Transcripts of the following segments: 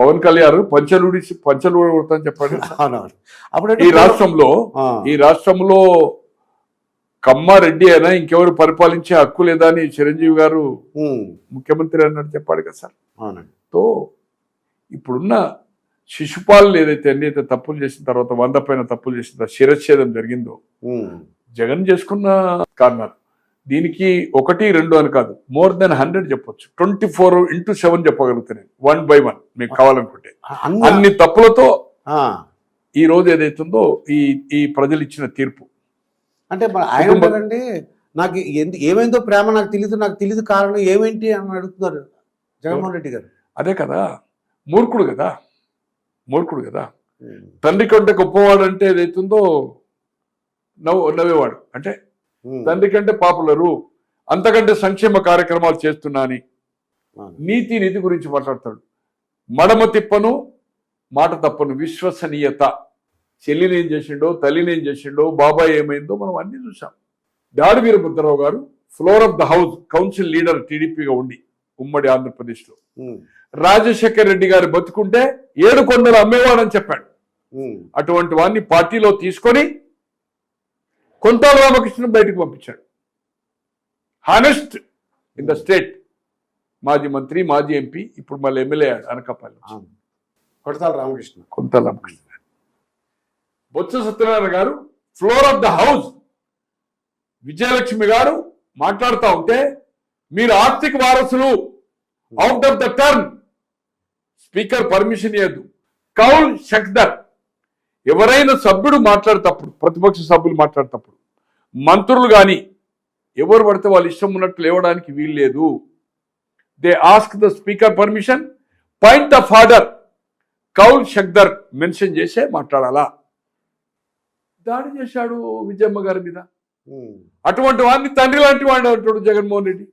పవన్ కళ్యాణ్ పంచలుడి పంచలుడి కొడతాను చెప్పాడు అప్పుడు ఈ రాష్ట్రంలో ఈ రాష్ట్రంలో కమ్మారెడ్డి అయినా ఇంకెవరు పరిపాలించే హక్కు లేదా అని చిరంజీవి గారు ముఖ్యమంత్రి అన్నట్టు చెప్పాడు కదా సార్. తో ఇప్పుడున్న శిశుపాలు ఏదైతే ఎన్నైతే తప్పులు చేసిన తర్వాత వంద పైన తప్పులు చేసిన తర్వాత శిరచ్ఛేదం జరిగిందో జగన్ చేసుకున్న కారణాలు. దీనికి ఒకటి రెండు అని కాదు మోర్ దెన్ హండ్రెడ్ చెప్పొచ్చు. ట్వంటీ ఫోర్ ఇంటూ సెవెన్ చెప్పగలుగుతున్నాయి వన్ బై వన్ మీకు కావాలనుకుంటే. అన్ని తప్పులతో ఆ, ఈ రోజు ఏదైతుందో ఈ ఈ ప్రజలు ఇచ్చిన తీర్పు. అంటే ఆయన నాకు ఏమైందో ప్రేమ నాకు తెలియదు నాకు తెలియదు కారణం ఏమేంటి అని అడుగుతున్నారు జగన్మోహన్ రెడ్డి గారు. అదే కదా మూర్ఖుడు కదా మూర్ఖుడు కదా. తండ్రి కంటే గొప్పవాడు అంటే ఏదైతుందో నవ్వు నవ్వేవాడు. అంటే తండ్రి కంటే పాపులరు అంతకంటే సంక్షేమ కార్యక్రమాలు చేస్తున్నా అని. నీతి నీతి గురించి మాట్లాడతాడు. మడమ తిప్పను మాట తప్పను విశ్వసనీయత. చెల్లిని ఏం చేసిండో తల్లిని ఏం చేసిండో బాబాయ్ ఏమైందో మనం అన్ని చూసాం Dadi Veerabhadrarao garu floor of the house council leader టీడీపీగా ఉండి ఉమ్మడి ఆంధ్రప్రదేశ్లో. రాజశేఖర్ రెడ్డి గారు బతుకుంటే ఏడు కొండలు అమ్మేవాడని చెప్పాడు. అటువంటి వాడిని పార్టీలో తీసుకొని కొంతాల రామకృష్ణ బయటకు పంపించాడు. హానెస్ట్ ఇన్ ద స్టేట్ మాజీ మంత్రి మాజీ ఎంపీ ఇప్పుడు మళ్ళీ MLA Anakapalli. Kodatala Ramakrishna. Konthala Ramakrishna Botsa Satyanarayana garu floor of the house Vijayalakshmi garu మాట్లాడుతూ ఉంటే మీరు ఆర్థిక వారసులు out of the turn speaker permission ఇవ్వద్దు కౌల్ షక్దర్ ఎవరైనా సభ్యుడు మాట్లాడేటప్పుడు ప్రతిపక్ష సభ్యులు మాట్లాడేటప్పుడు మంత్రులు కానీ ఎవరు పడితే వాళ్ళు ఇష్టం ఉన్నట్టు లేవడానికి వీలు లేదు. They ask the speaker permission point of order Kaul Shakdher mention చేసే మాట్లాడాలా? దాడి చేశాడు విజయమ్మ గారి మీద. అటువంటి వాడిని తండ్రి లాంటి వాడు అంటాడు జగన్మోహన్ రెడ్డి.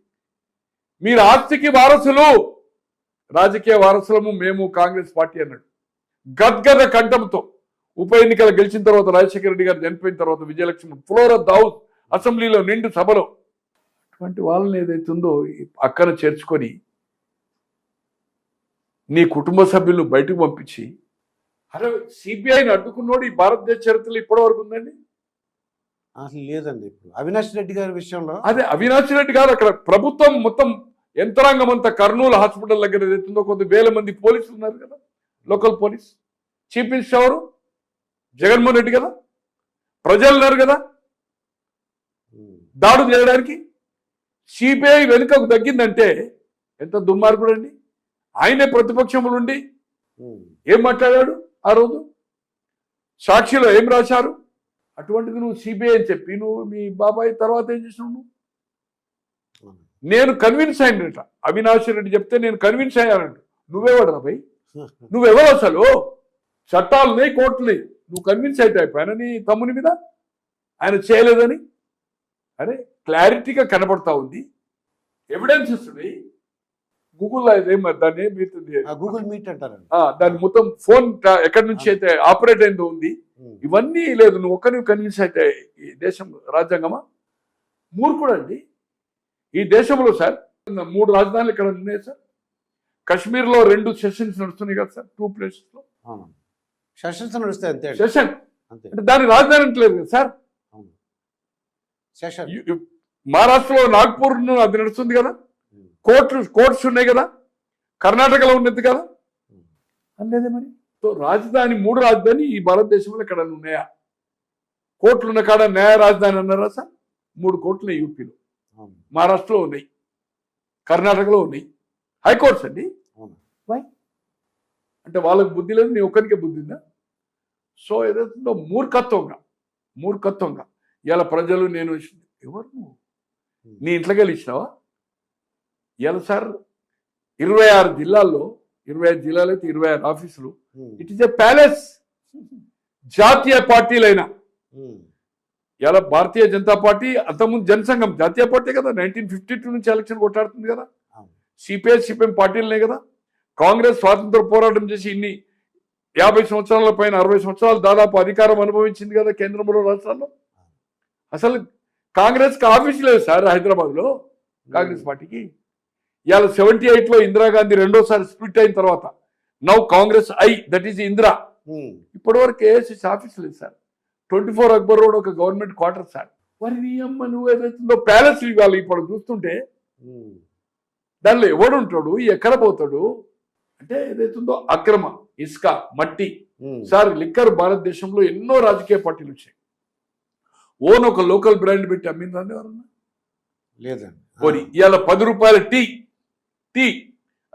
మీరు ఆస్తికి వారసులు రాజకీయ వారసులము మేము కాంగ్రెస్ పార్టీ అన్నాడు. గద్గద కంఠంతో. ఉప ఎన్నికలు గెలిచిన తర్వాత రాజశేఖర రెడ్డి గారు చనిపోయిన తర్వాత Vijayalakshmi floor of the house అసెంబ్లీలో నిండు సభలో అటువంటి వాళ్ళని ఏదైతుందో ఈ అక్కన చేర్చుకొని నీ కుటుంబ సభ్యులను బయటకు పంపించి అరే సిబిఐని అడ్డుకున్నోడు ఈ భారతదేశ చరిత్రలో ఇప్పటి వరకు ఉందండి? అసలు లేదండి ఇప్పుడు. అవినాష్ రెడ్డి గారి విషయంలో అదే అవినాష్ రెడ్డి గారు అక్కడ ప్రభుత్వం మొత్తం యంత్రాంగం అంతా కర్నూలు హాస్పిటల్ దగ్గర ఏదైతుందో కొద్ది వేల మంది పోలీసులు ఉన్నారు కదా లోకల్ పోలీస్. చీఫ్ మినిస్టర్ ఎవరు? జగన్మోహన్ రెడ్డి కదా? ప్రజలు ఉన్నారు కదా? దాడులు చేయడానికి సిబిఐ వెనుకకు తగ్గిందంటే ఎంత దుర్మార్గుడు అండి? ఆయనే ప్రతిపక్షములు ఉండి ఏం మాట్లాడాడు ఆ రోజు? సాక్షిలో ఏం రాశారు? అటువంటిది నువ్వు సిబిఐ అని చెప్పి నువ్వు మీ బాబాయ్ తర్వాత ఏం చేసినావు నువ్వు? నేను కన్విన్స్ అయినట. అవినాష్ రెడ్డి చెప్తే నేను కన్విన్స్ అయ్యానంట. నువ్వెవడరా భయ్? నువ్వెవరు అసలు? చట్టాలున్నాయి కోర్టులు నువ్వు కన్విన్స్ అయితే అయిపోయాను నీ తమ్ముని మీద? ఆయన చేయలేదని? అరే క్లారిటీగా కనబడతా ఉంది. ఎవిడెన్సెస్ ఉన్నాయి గూగుల్లో ఏం దాన్ని ఆ గూగుల్ మీట్ అంటారండి. దాని మొత్తం ఫోన్ ఎక్కడి నుంచి అయితే ఆపరేట్ అయిందో ఉంది. ఇవన్నీ లేదు నువ్వు ఒక్కరిని కన్విన్స్ అయితే ఈ దేశం రాజ్యాంగమా? మూర్ఖుడు అండి ఈ దేశంలో సార్ మూడు రాజధానులు ఇక్కడ ఉన్నాయి సార్. కాశ్మీర్లో రెండు సెషన్స్ నడుస్తున్నాయి కదా సార్ టూ ప్లేసెస్లో. అవును సెషన్స్ నడుస్తాయి అంతే. సెషన్ అంతే. అంటే దాని రాజధాని అంటలేదు సార్? సెషన్ మహారాష్ట్రలో నాగ్పూర్ను అది నడుస్తుంది కదా? కోర్టు కోర్ట్స్ ఉన్నాయి కదా? కర్ణాటకలో ఉన్నది కదా? అనలేదే మరి? సో రాజధాని మూడు రాజధాని ఈ భారతదేశంలో ఎక్కడ ఉన్నాయా? కోర్టులు ఉన్న కాడ న్యాయ రాజధాని అన్నారా సార్? మూడు కోర్టులు యూపీలో. మహారాష్ట్రలో ఉన్నాయి. కర్ణాటకలో ఉన్నాయి. హైకోర్ట్స్ అండి? అంటే వాళ్ళకి బుద్ధి లేదు నీ ఒక్కరికే బుద్ధి ఉందా? సో ఏదైతుందో మూర్ఖత్వంగా మూర్ఖత్వంగా. ఇలా ప్రజలు నేను ఎవరు నువ్వు? నీ ఇంట్లోకి వెళ్ళి ఇచ్చినావా? ఇలా సార్ ఇరవై ఆరు జిల్లాల్లో ఇరవై ఐదు జిల్లాలు అయితే ఇరవై ఆరు ఆఫీసులు. ఇట్ ఇస్ ఎ ప్యాలెస్ జాతీయ పార్టీలైన. ఇలా భారతీయ జనతా పార్టీ అంతకుముందు జనసంఘం జాతీయ పార్టీ కదా నైన్టీన్ ఫిఫ్టీ టూ నుంచి ఎలక్షన్ కొట్టాడుతుంది కదా. సిపిఐ సిపిఎం పార్టీలనే కదా. కాంగ్రెస్ స్వాతంత్ర పోరాటం చేసి ఇన్ని యాభై సంవత్సరాల పైన అరవై సంవత్సరాలు దాదాపు అధికారం అనుభవించింది కదా కేంద్రంలో రాష్ట్రాల్లో? అసలు కాంగ్రెస్కి ఆఫీస్ లేదు సార్ హైదరాబాద్లో కాంగ్రెస్ పార్టీకి. ఇవాళ సెవెంటీ ఎయిట్లో ఇందిరాగాంధీ రెండోసారి స్ప్లిట్ అయిన తర్వాత now Congress I that is Indira. Um, ఇప్పటివరకు ఏఎస్ఎస్ ఆఫీస్ లేదు sir. Twenty four Akbar road ఒక గవర్నమెంట్ క్వార్టర్ సార్. మరి అమ్మ నువ్వు ఏదైతుందో ప్యాలెస్ ఇవ్వాలి ఇప్పుడు చూస్తుంటే దానిలో ఎవడు ఉంటాడు ఎక్కడ పోతాడు? అంటే ఏదైతుందో అక్రమ ఇసుక మట్టి. సార్ లిక్కర్ భారతదేశంలో ఎన్నో రాజకీయ పార్టీలు వచ్చాయి. ఓన్ ఒక లోకల్ బ్రాండ్ పెట్టి అమ్మిందని ఎవరన్నా? లేదండి. పోనీ ఇవాళ పది రూపాయల టీ టీ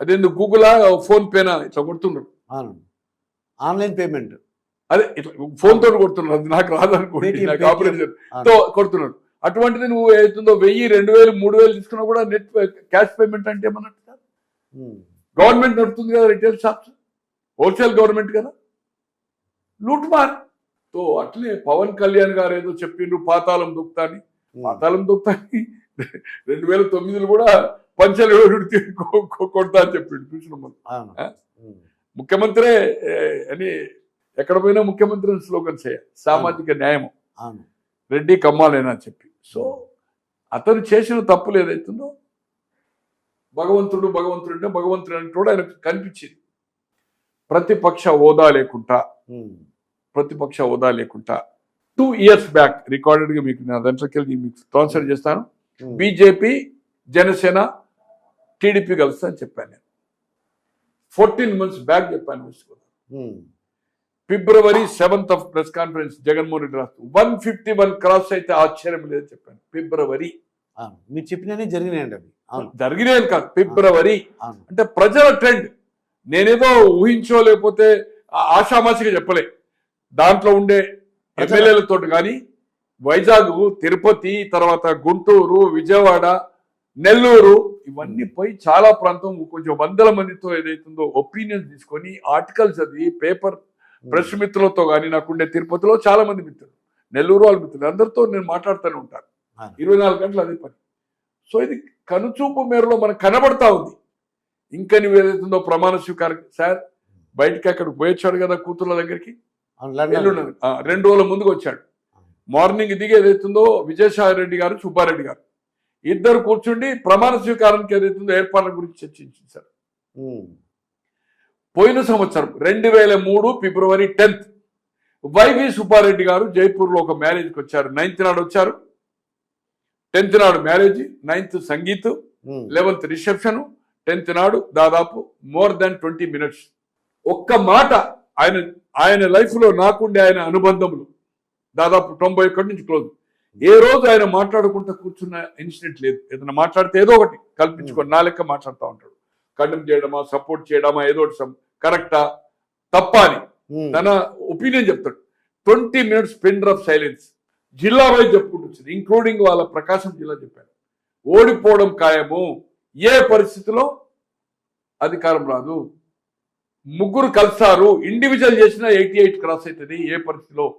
అదేందుకు గూగుల్ ఫోన్ పేనా ఇట్లా కొడుతున్నారు ఆన్లైన్ పేమెంట్. అదే ఇట్లా ఫోన్ తోటి కొడుతున్నారు అది నాకు రాదనుకోండి నాకు. ఆపరేషన్. తో కొడుతున్నాడు. అటువంటిది నువ్వు ఏతుందో వెయ్యి రెండు వేలు మూడు వేలు తీసుకున్నా కూడా నెట్ క్యాష్ పేమెంట్ అంటే ఏమన్నట్టు సార్? గవర్నమెంట్ నడుపుతుంది కదా రిటైల్ షాప్స్ హోల్సేల్ గవర్నమెంట్ కదా? లూట్ మార్. తో అట్లే పవన్ కళ్యాణ్ గారు ఏదో చెప్పిండ్రు పాతాళం దుక్తా అని ఉమ్, పాతాళం అని రెండు వేల తొమ్మిదిలో కూడా పంచలు కొడతా అని చెప్పిండు చూసిన? ఉమ్, ముఖ్యమంత్రి అని ఎక్కడ పోయినా ముఖ్యమంత్రి స్లోగన్ చేయాలి సామాజిక న్యాయం రెడ్డి కమ్మాలేనా అని చెప్పి. సో అతను చేసిన తప్పులు ఏదైతుందో భగవంతుడు భగవంతుడు అంటే భగవంతుడు అంటే కూడా ఆయనకు కనిపించింది. ప్రతిపక్ష హోదా లేకుండా ఉమ్, ప్రతిపక్ష హోదా లేకుండా టూ ఇయర్స్ బ్యాక్ రికార్డెడ్గా మీకు నా దాంట్లోకి మీకు ట్రాన్స్ఫర్ చేస్తాను. ఉమ్, బీజేపీ జనసేన టీడీపీ కలుస్తా అని చెప్పాను నేను. ఫోర్టీన్ మంత్స్ బ్యాక్ చెప్పాను February seventh of press conference Jaganmohan Reddy రాస్తూ వన్ ఫిఫ్టీ వన్ క్రాస్ అయితే ఆశ్చర్యం లేదని చెప్పాను. ఫిబ్రవరి మీరు చెప్పినవి జరిగినాయండి అవి. జరిగినాయి కాదు ఫిబ్రవరి అంటే ప్రజల ట్రెండ్. నేనేదో ఊహించో లేకపోతే ఆషామాషిగా చెప్పలే. దాంట్లో ఉండే ఎమ్మెల్యేలతో కానీ వైజాగ్ తిరుపతి తర్వాత గుంటూరు విజయవాడ నెల్లూరు ఇవన్నీ పోయి చాలా ప్రాంతం కొంచెం వందల మందితో ఏదైతుందో ఒపీనియన్ తీసుకొని ఆర్టికల్స్ చదివి పేపర్ ప్రెస్ మిత్రులతో కానీ నాకుండే తిరుపతిలో చాలా మంది మిత్రులు. నెల్లూరు వాళ్ళ మిత్రులు. అందరితో నేను మాట్లాడుతూనే ఉంటాను. ఇరవై నాలుగు గంటలు అదే పని. సో ఇది కనుచూపు మేరలో మనకు కనబడతా ఉంది. ఇంకా నువ్వు ఏదైతుందో ప్రమాణ స్వీకారం సార్ బయటికి అక్కడికి పోయొచ్చాడు కదా కూతుర్ల దగ్గరికి? రెండు రోజుల ముందుకు వచ్చాడు. మార్నింగ్ దిగి ఏదైతుందో విజయసాయి రెడ్డి గారు సుబ్బారెడ్డి గారు. ఇద్దరు కూర్చుండి ప్రమాణ స్వీకారానికి ఏదైతుందో ఏర్పాట్ల గురించి చర్చించింది సార్. పోయిన సంవత్సరం రెండు వేల మూడు ఫిబ్రవరి టెన్త్ వైవి సుబ్బారెడ్డి గారు జైపూర్లో ఒక మ్యారేజ్కి వచ్చారు. నైన్త్ నాడు వచ్చారు. టెన్త్ నాడు marriage ninth sangeet um, eleventh reception tenth నాడు దాదాపు మోర్ దాన్ ట్వంటీ మినిట్స్. ఒక్క మాట ఆయన ఆయన లైఫ్లో నాకుండే ఆయన అనుబంధములు దాదాపు తొంభై ఒకటి నుంచి క్లోజ్. ఏ రోజు ఆయన మాట్లాడుకుంటూ కూర్చున్న ఇన్సిడెంట్ లేదు. ఏదైనా మాట్లాడితే ఏదో ఒకటి కల్పించుకొని నా లెక్క మాట్లాడుతూ ఉంటాడు. కండెమ్ చేయడమా సపోర్ట్ చేయడమా ఏదో ఒకటి కరెక్టా తప్ప అని. ఉమ్, తన ఒపీనియన్ చెప్తాడు. Twenty minutes pen of silence. జిల్లా వైజ్ చెప్పుకుంటూ వచ్చింది. ఇంక్లూడింగ్ వాళ్ళ ప్రకాశం జిల్లా చెప్పారు ఓడిపోవడం ఖాయము. ఏ పరిస్థితిలో? అధికారం రాదు. ముగ్గురు కలిసారు. ఇండివిజువల్ చేసిన ఎయిటీ ఎయిట్ క్రాస్ అవుతుంది. ఏ పరిస్థితిలో?